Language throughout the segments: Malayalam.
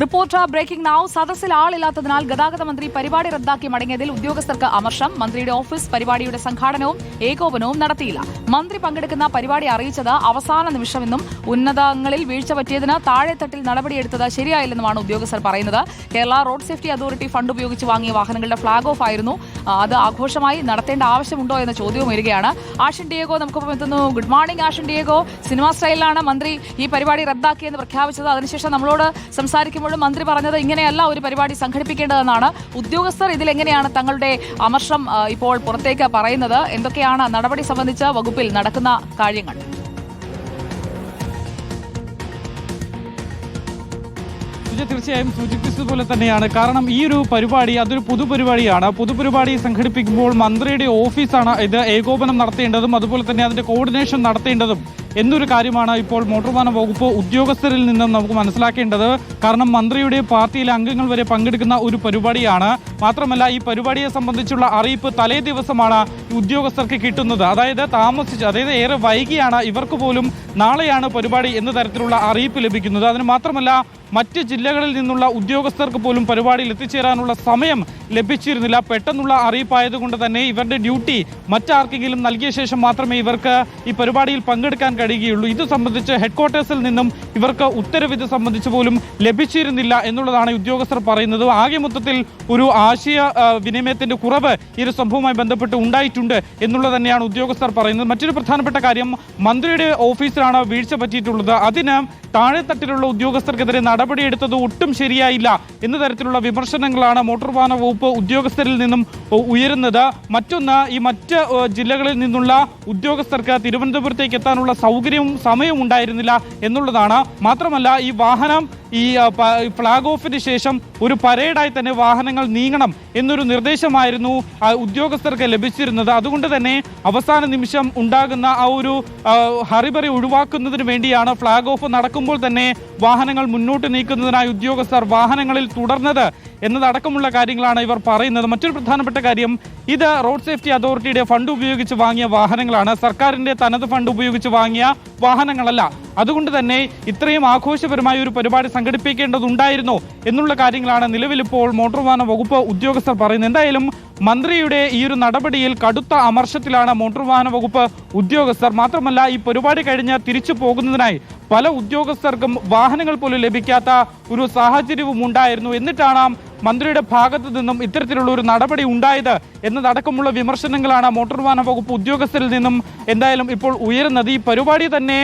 റിപ്പോർട്ടർ ബ്രേക്കിംഗ് നാവ് സദസ്സിൽ ആളില്ലാത്തതിനാൽ ഗതാഗത മന്ത്രി പരിപാടി റദ്ദാക്കി മടങ്ങിയതിൽ ഉദ്യോഗസ്ഥർക്ക് അമർഷം. മന്ത്രിയുടെ ഓഫീസ് പരിപാടിയുടെ സംഘാടനവും ഏകോപനവും നടത്തിയില്ല. മന്ത്രി പങ്കെടുക്കുന്ന പരിപാടി അറിയിച്ചത് അവസാന നിമിഷമെന്നും ഉന്നതങ്ങളിൽ വീഴ്ച പറ്റിയതിന് താഴെത്തട്ടിൽ നടപടിയെടുത്തത് ശരിയായില്ലെന്നുമാണ് ഉദ്യോഗസ്ഥർ പറയുന്നത്. Kerala road safety authority fund ഉപയോഗിച്ച് വാങ്ങിയ വാഹനങ്ങളുടെ ഫ്ളാഗ് ഓഫ് ആയിരുന്നു. അത് ആഘോഷമായി നടത്തേണ്ട ആവശ്യമുണ്ടോ എന്ന ചോദ്യവും വരികയാണ് ആഷൻ ഡിയേഗോ നമുക്കൊപ്പം എത്തുന്നു. Good morning Ashan Diego. Cinema സ്റ്റൈലിലാണ് മന്ത്രി ഈ പരിപാടി റദ്ദാക്കിയെന്ന് പ്രഖ്യാപിച്ചത്. അതിനുശേഷം നമ്മളോട് സംസാരിക്കുമ്പോഴും മന്ത്രി പറഞ്ഞത് ഇങ്ങനെയല്ല ഒരു പരിപാടി സംഘടിപ്പിക്കേണ്ടതെന്നാണ്. ഉദ്യോഗസ്ഥർ ഇതിലെങ്ങനെയാണ് തങ്ങളുടെ അമർഷം ഇപ്പോൾ പുറത്തേക്ക് പറയുന്നത്? എന്തൊക്കെയാണ് നടപടി സംബന്ധിച്ച് വകുപ്പിൽ നടക്കുന്ന കാര്യങ്ങൾ? സുജ തീർച്ചയായും സൂചിപ്പിച്ചതുപോലെ തന്നെയാണ്. കാരണം ഈ ഒരു പരിപാടി അതൊരു പുതുപരിപാടിയാണ്. പൊതുപരിപാടി സംഘടിപ്പിക്കുമ്പോൾ മന്ത്രിയുടെ ഓഫീസാണ് ഇത് ഏകോപനം നടത്തേണ്ടതും അതുപോലെ തന്നെ അതിന്റെ കോർഡിനേഷൻ നടത്തേണ്ടതും എന്നൊരു കാര്യമാണ് ഇപ്പോൾ മോട്ടോർ വാഹന വകുപ്പ് ഉദ്യോഗസ്ഥരിൽ നിന്നും നമുക്ക് മനസ്സിലാക്കേണ്ടത്. കാരണം മന്ത്രിയുടെ പാർട്ടിയിലെ അംഗങ്ങൾ വരെ പങ്കെടുക്കുന്ന ഒരു പരിപാടിയാണ്. മാത്രമല്ല ഈ പരിപാടിയെ സംബന്ധിച്ചുള്ള അറിയിപ്പ് തലേ ദിവസമാണ് ഉദ്യോഗസ്ഥർക്ക് കിട്ടുന്നത്. അതായത് താമസിച്ച് അതായത് ഏറെ വൈകിയാണ് ഇവർക്ക് പോലും നാളെയാണ് പരിപാടി എന്ന തരത്തിലുള്ള അറിയിപ്പ് ലഭിക്കുന്നത്. അതിന് മാത്രമല്ല മറ്റ് ജില്ലകളിൽ നിന്നുള്ള ഉദ്യോഗസ്ഥർക്ക് പോലും പരിപാടിയിൽ എത്തിച്ചേരാനുള്ള സമയം ലഭിച്ചിരുന്നില്ല. പെട്ടെന്നുള്ള അറിയിപ്പായതുകൊണ്ട് തന്നെ ഇവരുടെ ഡ്യൂട്ടി മറ്റാർക്കെങ്കിലും നൽകിയ ശേഷം മാത്രമേ ഇവർക്ക് ഈ പരിപാടിയിൽ പങ്കെടുക്കാൻ കഴിയുകയുള്ളൂ. ഇത് സംബന്ധിച്ച് ഹെഡ്ക്വാർട്ടേഴ്സിൽ നിന്നും ഇവർക്ക് ഉത്തരവ് ഇത് സംബന്ധിച്ച് പോലും ലഭിച്ചിരുന്നില്ല എന്നുള്ളതാണ് ഉദ്യോഗസ്ഥർ പറയുന്നത്. ആകെ മൊത്തത്തിൽ ഒരു ആശയ വിനിമയത്തിന്റെ കുറവ് ഈ ഒരു സംഭവവുമായി ബന്ധപ്പെട്ട് ഉണ്ടായിട്ടുണ്ട് എന്നുള്ളത് തന്നെയാണ് ഉദ്യോഗസ്ഥർ പറയുന്നത്. മറ്റൊരു പ്രധാനപ്പെട്ട കാര്യം മന്ത്രിയുടെ ഓഫീസിലാണ് വീഴ്ച പറ്റിയിട്ടുള്ളത്. അതിന് താഴെത്തട്ടിലുള്ള ഉദ്യോഗസ്ഥർക്കെതിരെ നടപടിയെടുത്തത് ഒട്ടും ശരിയായില്ല. എന്ന തരത്തിലുള്ള വിമർശനങ്ങളാണ് മോട്ടോർ വാഹന വകുപ്പ് ഉദ്യോഗസ്ഥരിൽ നിന്നും ഉയരുന്നത്. മറ്റൊന്ന് ഈ മറ്റ് ജില്ലകളിൽ നിന്നുള്ള ഉദ്യോഗസ്ഥർക്ക് തിരുവനന്തപുരത്തേക്ക് എത്താനുള്ള സൗകര്യവും സമയവും ഉണ്ടായിരുന്നില്ല എന്നുള്ളതാണ്. മാത്രമല്ല ഈ വാഹനം ഈ ഫ്ലാഗ് ഓഫിന് ശേഷം ഒരു പരേഡായി തന്നെ വാഹനങ്ങൾ നീങ്ങണം എന്നൊരു നിർദ്ദേശമായിരുന്നു ഉദ്യോഗസ്ഥർക്ക് ലഭിച്ചിരുന്നത്. അതുകൊണ്ട് തന്നെ അവസാന നിമിഷം ഉണ്ടാകുന്ന ആ ഒരു ഹറിബറി ഒഴിവാക്കുന്നതിന് വേണ്ടിയാണ് ഫ്ലാഗ് ഓഫ് നടക്കുമ്പോൾ തന്നെ വാഹനങ്ങൾ മുന്നോട്ട് നീക്കുന്നതിനായി ഉദ്യോഗസ്ഥർ വാഹനങ്ങളിൽ തുടർന്നത് എന്നതടക്കമുള്ള കാര്യങ്ങളാണ് ഇവർ പറയുന്നത്. മറ്റൊരു പ്രധാനപ്പെട്ട കാര്യം ഇത് റോഡ് സേഫ്റ്റി അതോറിറ്റിയുടെ ഫണ്ട് ഉപയോഗിച്ച് വാങ്ങിയ വാഹനങ്ങളാണ്. സർക്കാരിന്റെ തനത് ഫണ്ട് ഉപയോഗിച്ച് വാങ്ങിയ വാഹനങ്ങളല്ല. അതുകൊണ്ട് തന്നെ ഇത്രയും ആഘോഷപരമായ ഒരു പരിപാടി സംഘടിപ്പിക്കേണ്ടതുണ്ടായിരുന്നു എന്നുള്ള കാര്യങ്ങളാണ് നിലവിൽ ഇപ്പോൾ മോട്ടോർ വാഹന വകുപ്പ് ഉദ്യോഗസ്ഥർ പറയുന്നത്. എന്തായാലും മന്ത്രിയുടെ ഈ ഒരു നടപടിയിൽ കടുത്ത അമർഷത്തിലാണ് മോട്ടോർ വാഹന വകുപ്പ് ഉദ്യോഗസ്ഥർ. മാത്രമല്ല ഈ പരിപാടി കഴിഞ്ഞ് തിരിച്ചു പോകുന്നതിനായി പല ഉദ്യോഗസ്ഥർക്കും വാഹനങ്ങൾ പോലും ലഭിക്കാത്ത ഒരു സാഹചര്യവും ഉണ്ടായിരുന്നു എന്നിട്ടാണ് മന്ത്രിയുടെ ഭാഗത്തു നിന്നും ഇത്തരത്തിലുള്ള ഒരു നടപടി ഉണ്ടായത് എന്നതടക്കമുള്ള വിമർശനങ്ങളാണ് മോട്ടോർ വാഹന വകുപ്പ് ഉദ്യോഗസ്ഥരിൽ നിന്നും എന്തായാലും ഇപ്പോൾ ഉയരുന്നത്. ഈ പരിപാടി തന്നെ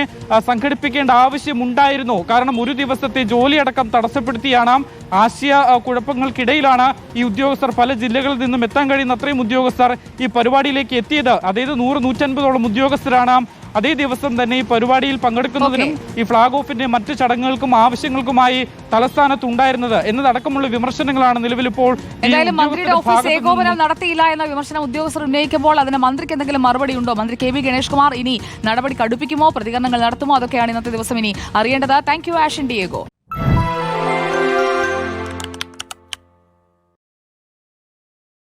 സംഘടിപ്പിക്കേണ്ട ആവശ്യമുണ്ടായിരുന്നു കാരണം ഒരു ദിവസത്തെ ജോലിയടക്കം തടസ്സപ്പെടുത്തിയാണ് ആശയ കുഴപ്പങ്ങൾക്കിടയിലാണ് ഈ ഉദ്യോഗസ്ഥർ പല ജില്ലകളിൽ നിന്നും എത്താൻ കഴിയുന്ന അത്രയും ഉദ്യോഗസ്ഥർ ഈ പരിപാടിയിലേക്ക് എത്തിയത്. അതായത് നൂറ് നൂറ്റൻപതോളം ഉദ്യോഗസ്ഥരാണ് അതേ ദിവസം തന്നെ ഈ പരിപാടിയിൽ പങ്കെടുക്കുന്നതിനും ഈ ഫ്ളാഗ് ഓഫിന്റെ മറ്റ് ചടങ്ങുകൾക്കും ആവശ്യങ്ങൾക്കുമായി തലസ്ഥാനത്ത് ഉണ്ടായിരുന്നത് എന്നതടക്കമുള്ള വിമർശനങ്ങളാണ് നിലവിൽ ഇപ്പോൾ എന്തായാലും മന്ത്രിയുടെ ഓഫീസ് ഏകോപനം നടത്തിയില്ല എന്ന വിമർശനം ഉദ്യോഗസ്ഥർ ഉന്നയിക്കുമ്പോൾ അതിന് മന്ത്രിക്ക് എന്തെങ്കിലും മറുപടി ഉണ്ടോ? മന്ത്രി കെ വി ഗണേഷ് കുമാർ ഇനി നടപടി കടുപ്പിക്കുമോ? പ്രതികരണങ്ങൾ നടത്തുമോ? അതൊക്കെയാണ് ഇന്നത്തെ ദിവസം ഇനി അറിയേണ്ടത്. Thank you Ashan Diego